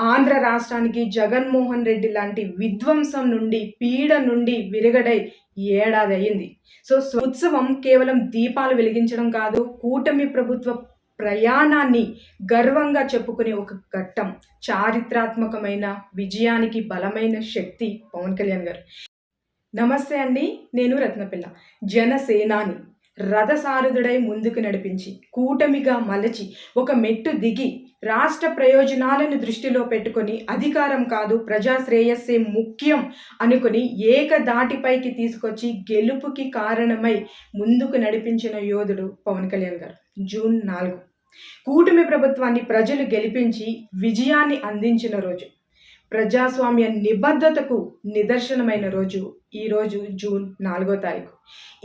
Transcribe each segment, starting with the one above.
ఆంధ్ర రాష్ట్రానికి జగన్మోహన్ రెడ్డి లాంటి విధ్వంసం నుండి పీడ నుండి విరగడై ఏడాది అయింది. సో ఉత్సవం కేవలం దీపాలు వెలిగించడం కాదు కూటమి ప్రభుత్వ ప్రయాణాన్ని గర్వంగా చెప్పుకునే ఒక ఘట్టం చారిత్రాత్మకమైన విజయానికి బలమైన శక్తి పవన్ కళ్యాణ్ గారు. నమస్తే అండి నేను రత్నపిల్ల. జనసేనాని. రథసారథుడై ముందుకు నడిపించి కూటమిగా మలచి ఒక మెట్టు దిగి రాష్ట్ర ప్రయోజనాలను దృష్టిలో పెట్టుకొని అధికారం కాదు ప్రజా శ్రేయస్సే ముఖ్యం అనుకుని ఏకదాటిపైకి తీసుకొచ్చి గెలుపుకి కారణమై ముందుకు నడిపించిన యోధుడు పవన్ కళ్యాణ్ గారు. జూన్ నాలుగు. కూటమి ప్రభుత్వాన్ని ప్రజలు గెలిపించి విజయాన్ని అందించిన రోజు. ప్రజాస్వామ్య నిబద్ధతకు నిదర్శనమైన రోజు. ఈ రోజు జూన్ నాలుగో తారీఖు.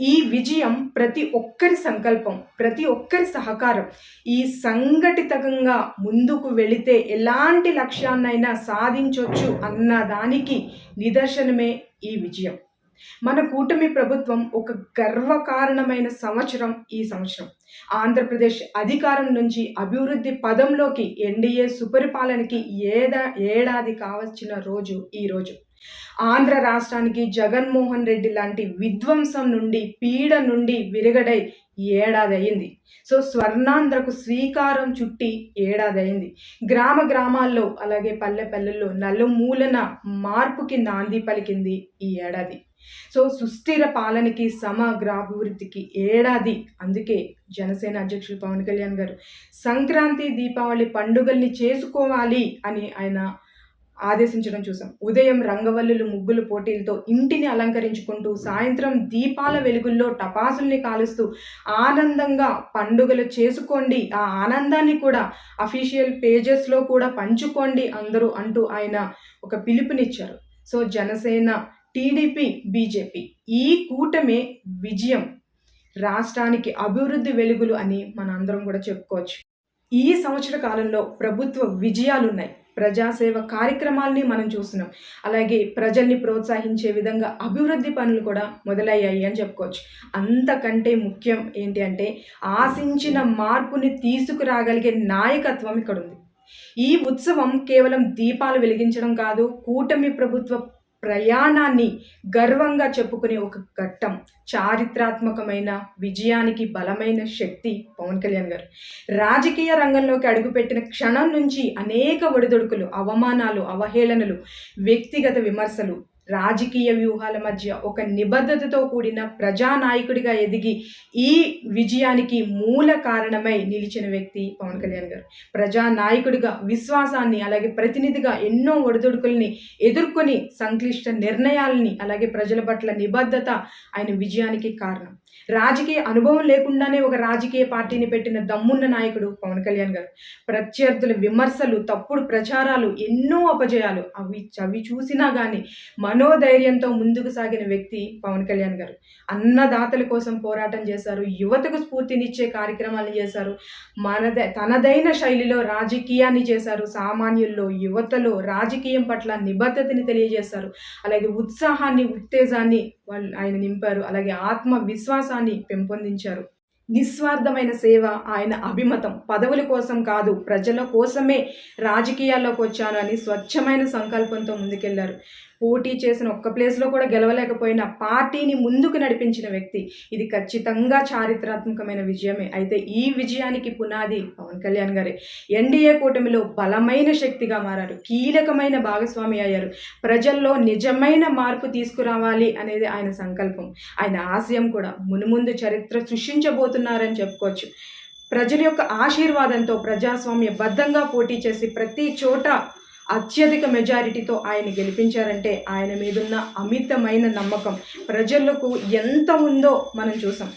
ఈ విజయం ప్రతి ఒక్కరి సంకల్పం ప్రతి ఒక్కరి సహకారం. ఈ సంఘటితంగా ముందుకు వెళితే ఎలాంటి లక్ష్యాన్నైనా సాధించవచ్చు అన్న దానికి నిదర్శనమే ఈ విజయం. మన కూటమి ప్రభుత్వం ఒక గర్వకారణమైన సంవత్సరం ఈ సంవత్సరం. ఆంధ్రప్రదేశ్ అధికారం నుంచి అభివృద్ధి పదంలోకి ఎన్డీఏ సుపరిపాలనకి ఏదా ఏడాది కావచ్చిన రోజు ఈ రోజు. ఆంధ్ర రాష్ట్రానికి జగన్మోహన్ రెడ్డి లాంటి విధ్వంసం నుండి పీడ నుండి విరగడై ఏడాది అయింది సో స్వర్ణాంధ్రకు శ్రీకారం చుట్టి ఏడాది అయింది గ్రామ గ్రామాల్లో అలాగే పల్లె పల్లెల్లో నలుమూలన మార్పుకి నాంది పలికింది ఈ ఏడాది. సో సుస్థిర పాలనకి సమగ్ర అభివృద్ధికి ఏడాది. అందుకే జనసేన అధ్యక్షులు పవన్ కళ్యాణ్ గారు సంక్రాంతి దీపావళి పండుగల్ని చేసుకోవాలి అని ఆయన ఆదేశించడం చూసాం. ఉదయం రంగవల్లులు ముగ్గులు పోటీలతో ఇంటిని అలంకరించుకుంటూ సాయంత్రం దీపాల వెలుగుల్లో టపాసుల్ని కాలుస్తూ ఆనందంగా పండుగలు చేసుకోండి. ఆ ఆనందాన్ని కూడా అఫీషియల్ పేజెస్లో కూడా పంచుకోండి అందరూ అంటూ ఆయన ఒక పిలుపునిచ్చారు. So Janasena TDP BJP. ఈ కూటమే విజయం రాష్ట్రానికి అభివృద్ధి వెలుగులు అని మనందరం కూడా చెప్పుకోవచ్చు. ఈ సంవత్సర కాలంలో ప్రభుత్వ విజయాలు ఉన్నాయి ప్రజాసేవ కార్యక్రమాల్ని మనం చూస్తున్నాం. అలాగే ప్రజల్ని ప్రోత్సహించే విధంగా అభివృద్ధి పనులు కూడా మొదలయ్యాయి అని చెప్పుకోవచ్చు. అంతకంటే ముఖ్యం ఏంటి అంటే ఆశించిన మార్పుని తీసుకురాగలిగే నాయకత్వం ఇక్కడ ఉంది ఈ ఉత్సవం కేవలం దీపాలు వెలిగించడం కాదు కూటమి ప్రభుత్వ ప్రయాణాన్ని గర్వంగా చెప్పుకునే ఒక ఘట్టం చారిత్రాత్మకమైన విజయానికి బలమైన శక్తి పవన్ కళ్యాణ్ గారు. రాజకీయ రంగంలోకి అడుగుపెట్టిన క్షణం నుంచి అనేక ఒడిదొడుకులు అవమానాలు అవహేళనలు వ్యక్తిగత విమర్శలు రాజకీయ వ్యూహాల మధ్య ఒక నిబద్ధతతో కూడిన ప్రజానాయకుడిగా ఎదిగి ఈ విజయానికి మూల కారణమై నిలిచిన వ్యక్తి పవన్ కళ్యాణ్ గారు. ప్రజానాయకుడిగా విశ్వాసాన్ని అలాగే ప్రతినిధిగా ఎన్నో ఒడిదొడుకుల్ని ఎదుర్కొని సంక్లిష్ట నిర్ణయాలని అలాగే ప్రజల పట్ల నిబద్ధత ఆయన విజయానికి కారణం. రాజకీయ అనుభవం లేకుండానే ఒక రాజకీయ పార్టీని పెట్టిన దమ్మున్న నాయకుడు పవన్ కళ్యాణ్ గారు. ప్రత్యర్థుల విమర్శలు తప్పుడు ప్రచారాలు ఎన్నో అపజయాలు అవి అవి చూసినా కానీ మనోధైర్యంతో ముందుకు సాగిన వ్యక్తి పవన్ కళ్యాణ్ గారు. అన్నదాతల కోసం పోరాటం చేశారు యువతకు స్ఫూర్తినిచ్చే కార్యక్రమాలు చేశారు మనద తనదైన శైలిలో రాజకీయాన్ని చేశారు సామాన్యుల్లో యువతలో రాజకీయం పట్ల నిబద్ధతని తెలియజేశారు. అలాగే ఉత్సాహాన్ని ఉత్తేజాన్ని వాళ్ళు ఆయన నింపారు అలాగే ఆత్మ విశ్వాసాన్ని పెంపొందించారు. నిస్వార్థమైన సేవ ఆయన అభిమతం. పదవుల కోసం కాదు ప్రజల కోసమే రాజకీయాల్లోకి వచ్చాను అని స్వచ్ఛమైన సంకల్పంతో ముందుకెళ్ళారు. పోటీ చేసిన ఒక్క ప్లేస్లో కూడా గెలవలేకపోయిన పార్టీని ముందుకు నడిపించిన వ్యక్తి. ఇది ఖచ్చితంగా చారిత్రాత్మకమైన విజయమే. అయితే ఈ విజయానికి పునాది పవన్ కళ్యాణ్ గారే. ఎన్డీఏ కూటమిలో బలమైన శక్తిగా మారారు. కీలకమైన భాగస్వామి అయ్యారు. ప్రజల్లో నిజమైన మార్పు తీసుకురావాలి అనేది ఆయన సంకల్పం. ఆయన ఆశయం కూడా మునుముందు చరిత్ర సృష్టించబోతున్నారని చెప్పుకోవచ్చు. ప్రజల యొక్క ఆశీర్వాదంతో ప్రజాస్వామ్య బద్ధంగా పోటీ చేసి ప్రతి చోట అత్యధిక మెజారిటీతో ఆయన గెలిపించారంటే ఆయన మీదున్న అమితమైన నమ్మకం ప్రజలకు ఎంత ఉందో మనం చూసాం.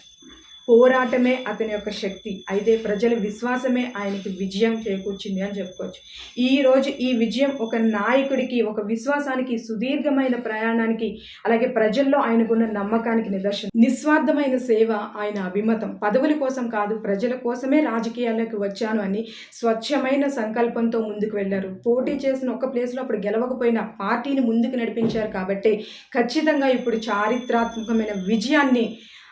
పోరాటమే అతని యొక్క శక్తి. అయితే ప్రజల విశ్వాసమే ఆయనకి విజయం చేకూర్చింది అని చెప్పుకోవచ్చు. ఈరోజు ఈ విజయం ఒక నాయకుడికి ఒక విశ్వాసానికి సుదీర్ఘమైన ప్రయాణానికి అలాగే ప్రజల్లో ఆయనకున్న నమ్మకానికి నిదర్శనం. నిస్వార్థమైన సేవ ఆయన అభిమతం. పదవుల కోసం కాదు ప్రజల కోసమే రాజకీయాల్లోకి వచ్చాను అని స్వచ్ఛమైన సంకల్పంతో ముందుకు వెళ్ళారు. పోటీ చేసిన ఒక ప్లేస్లో అప్పుడు గెలవకపోయిన పార్టీని ముందుకు నడిపించారు కాబట్టి ఖచ్చితంగా ఇప్పుడు చారిత్రాత్మకమైన విజయాన్ని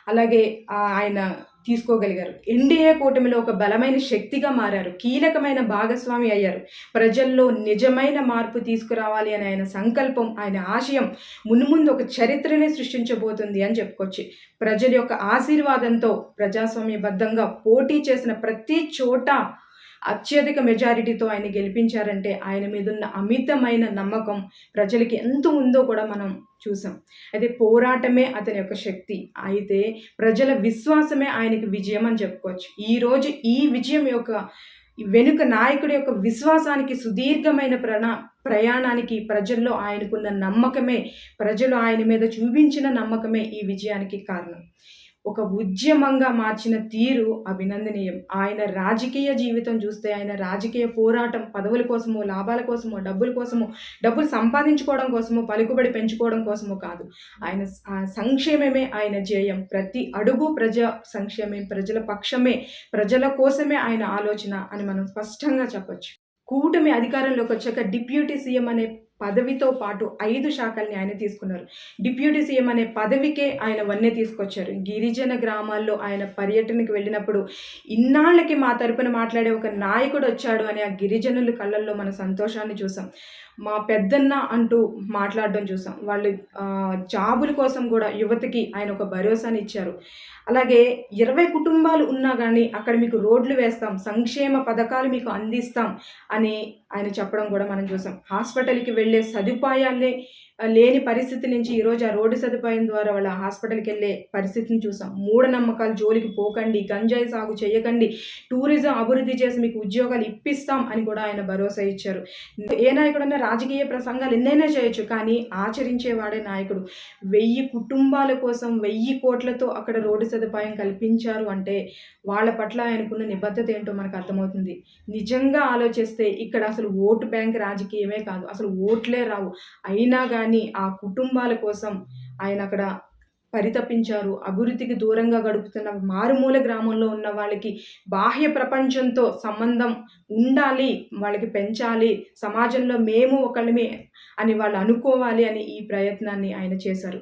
అలాగే ఆయన తీసుకోగలిగారు. ఎన్డీఏ కూటమిలో ఒక బలమైన శక్తిగా మారారు. కీలకమైన భాగస్వామి అయ్యారు. ప్రజల్లో నిజమైన మార్పు తీసుకురావాలి అని ఆయన సంకల్పం ఆయన ఆశయం మున్ముందు ఒక చరిత్రనే సృష్టించబోతుంది అని చెప్పుకోవచ్చు. ప్రజల యొక్క ఆశీర్వాదంతో ప్రజాస్వామ్యబద్ధంగా పోటీ చేసిన ప్రతి చోట అత్యధిక మెజారిటీతో ఆయన గెలిపించారంటే ఆయన మీద ఉన్న అమితమైన నమ్మకం ప్రజలకి ఎంత ఉందో కూడా మనం చూసాం. అయితే పోరాటమే అతని యొక్క శక్తి. అయితే ప్రజల విశ్వాసమే ఆయనకి విజయం అని చెప్పుకోవచ్చు. ఈరోజు ఈ విజయం యొక్క వెనుక నాయకుడి యొక్క విశ్వాసానికి సుదీర్ఘమైన ప్రణా ప్రయాణానికి ప్రజల్లో ఆయనకున్న నమ్మకమే ప్రజలు ఆయన మీద చూపించిన నమ్మకమే ఈ విజయానికి కారణం. ఒక ఉద్యమంగా మార్చిన తీరు అభినందనీయం. ఆయన రాజకీయ జీవితం చూస్తే ఆయన రాజకీయ పోరాటం పదవుల కోసమో లాభాల కోసమో డబ్బుల కోసమో డబ్బులు సంపాదించుకోవడం కోసమో పలుకుబడి పెంచుకోవడం కోసమో కాదు. ఆయన సంక్షేమమే ఆయన జయం ప్రతి అడుగు ప్రజా సంక్షేమే ప్రజల పక్షమే ప్రజల కోసమే ఆయన ఆలోచన అని మనం స్పష్టంగా చెప్పచ్చు. కూటమి అధికారంలోకి వచ్చాక డిప్యూటీ సీఎం అనే పదవితో పాటు ఐదు శాఖల్ని ఆయన తీసుకున్నారు. డిప్యూటీ సీఎం అనే పదవికే ఆయన వన్నే తీసుకొచ్చారు. గిరిజన గ్రామాల్లో ఆయన పర్యటనకు వెళ్ళినప్పుడు ఇన్నాళ్ళకి మా తరపున మాట్లాడే ఒక నాయకుడు వచ్చాడు అని ఆ గిరిజనుల కళ్ళల్లో మన సంతోషాన్ని చూసాం. మా పెద్దన్న అంటూ మాట్లాడడం చూసాం. వాళ్ళు జాబుల కోసం కూడా యువతకి ఆయన ఒక భరోసాని ఇచ్చారు. అలాగే ఇరవై కుటుంబాలు ఉన్నా కానీ అక్కడ మీకు రోడ్లు వేస్తాం సంక్షేమ పథకాలు మీకు అందిస్తాం అని ఆయన చెప్పడం కూడా మనం చూసాం. హాస్పిటల్కి వెళ్ళే సదుపాయాలే లేని పరిస్థితి నుంచి ఈరోజు ఆ రోడ్డు సదుపాయం ద్వారా వాళ్ళ హాస్పిటల్కి వెళ్ళే పరిస్థితిని చూసాం. మూఢనమ్మకాలు జోలికి పోకండి గంజాయి సాగు చేయకండి టూరిజం అభివృద్ధి చేసి మీకు ఉద్యోగాలు ఇప్పిస్తాం అని కూడా ఆయన భరోసా ఇచ్చారు. ఏ నాయకుడన్నా రాజకీయ ప్రసంగాలు ఎన్నైనా చేయొచ్చు కానీ ఆచరించేవాడే నాయకుడు. వెయ్యి కుటుంబాల కోసం వెయ్యి కోట్లతో అక్కడ రోడ్డు సదుపాయం కల్పించారు అంటే వాళ్ళ పట్ల ఆయనకున్న నిబద్ధత ఏంటో మనకు అర్థమవుతుంది. నిజంగా ఆలోచిస్తే ఇక్కడ అసలు ఓటు బ్యాంక్ రాజకీయమే కాదు అసలు ఓట్లే రావు. అయినా కానీ ఆ కుటుంబాల కోసం ఆయన అక్కడ పరితపించారు. అభివృద్ధికి దూరంగా గడుపుతున్న మారుమూల గ్రామంలో ఉన్న వాళ్ళకి బాహ్య ప్రపంచంతో సంబంధం ఉండాలి వాళ్ళకి పెంచాలి సమాజంలో మేము ఒకళ్ళమే అని వాళ్ళు అనుకోవాలి అని ఈ ప్రయత్నాన్ని ఆయన చేశారు.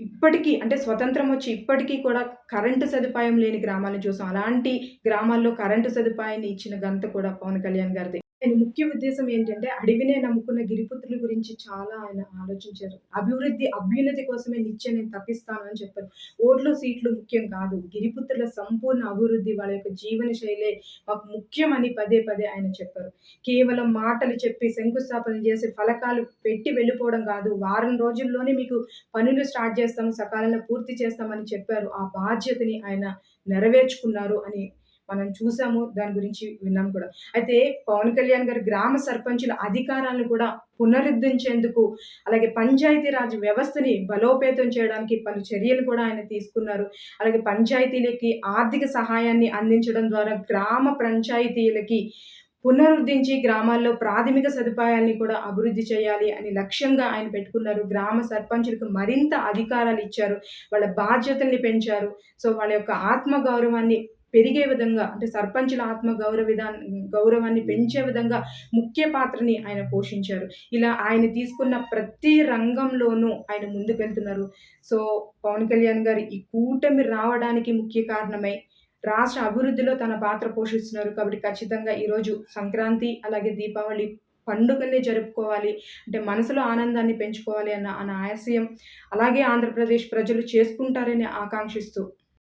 ఇప్పటికీ అంటే స్వతంత్రం వచ్చి ఇప్పటికీ కూడా కరెంటు సదుపాయం లేని గ్రామాలను చూసాం. అలాంటి గ్రామాల్లో కరెంటు సదుపాయాన్ని ఇచ్చిన ఘనత కూడా పవన్ కళ్యాణ్ గారిది. ఆయన ముఖ్య ఉద్దేశం ఏంటంటే అడవినే నమ్ముకున్న గిరిపుత్రుల గురించి చాలా ఆయన ఆలోచించారు. అభివృద్ధి అభ్యున్నతి కోసమే నిత్యం నేను తప్పిస్తాను అని చెప్పారు. ఓట్లు సీట్లు ముఖ్యం కాదు. గిరిపుత్రుల సంపూర్ణ అభివృద్ధి వాళ్ళ యొక్క జీవన శైలే మాకు ముఖ్యమని పదే పదే ఆయన చెప్పారు. కేవలం మాటలు చెప్పి శంకుస్థాపన చేసి ఫలకాలు పెట్టి వెళ్ళిపోవడం కాదు. వారం రోజుల్లోనే మీకు పనులు స్టార్ట్ చేస్తాము సకాలంలో పూర్తి చేస్తామని చెప్పారు. ఆ బాధ్యతని ఆయన నెరవేర్చుకున్నారు అని మనం చూసాము దాని గురించి విన్నాం కూడా. అయితే పవన్ కళ్యాణ్ గారు గ్రామ సర్పంచుల అధికారాలను కూడా పునరుద్ధరించేందుకు అలాగే పంచాయతీరాజ్ వ్యవస్థని బలోపేతం చేయడానికి పలు చర్యలు కూడా ఆయన తీసుకున్నారు. అలాగే పంచాయతీలకి ఆర్థిక సహాయాన్ని అందించడం ద్వారా గ్రామ పంచాయతీలకి పునరుద్ధరించి గ్రామాల్లో ప్రాథమిక సదుపాయాన్ని కూడా అభివృద్ధి చేయాలి అని లక్ష్యంగా ఆయన పెట్టుకున్నారు. గ్రామ సర్పంచులకు మరింత అధికారాలు ఇచ్చారు. వాళ్ళ బాధ్యతల్ని పెంచారు. సో వాళ్ళ యొక్క ఆత్మ గౌరవాన్ని పెరిగే విధంగా అంటే సర్పంచుల ఆత్మ గౌరవ విధాన గౌరవాన్ని పెంచే విధంగా ముఖ్య పాత్రని ఆయన పోషించారు. ఇలా ఆయన తీసుకున్న ప్రతి రంగంలోనూ ఆయన ముందుకెళ్తున్నారు. సో పవన్ కళ్యాణ్ గారు ఈ కూటమి రావడానికి ముఖ్య కారణమై రాష్ట్ర అభివృద్ధిలో తన పాత్ర పోషిస్తున్నారు. కాబట్టి ఖచ్చితంగా ఈరోజు సంక్రాంతి అలాగే దీపావళి పండుగల్ని జరుపుకోవాలి. అంటే మనసులో ఆనందాన్ని పెంచుకోవాలి అన్న అన్న ఆశయం అలాగే ఆంధ్రప్రదేశ్ ప్రజలు చేసుకుంటారని ఆకాంక్షిస్తూ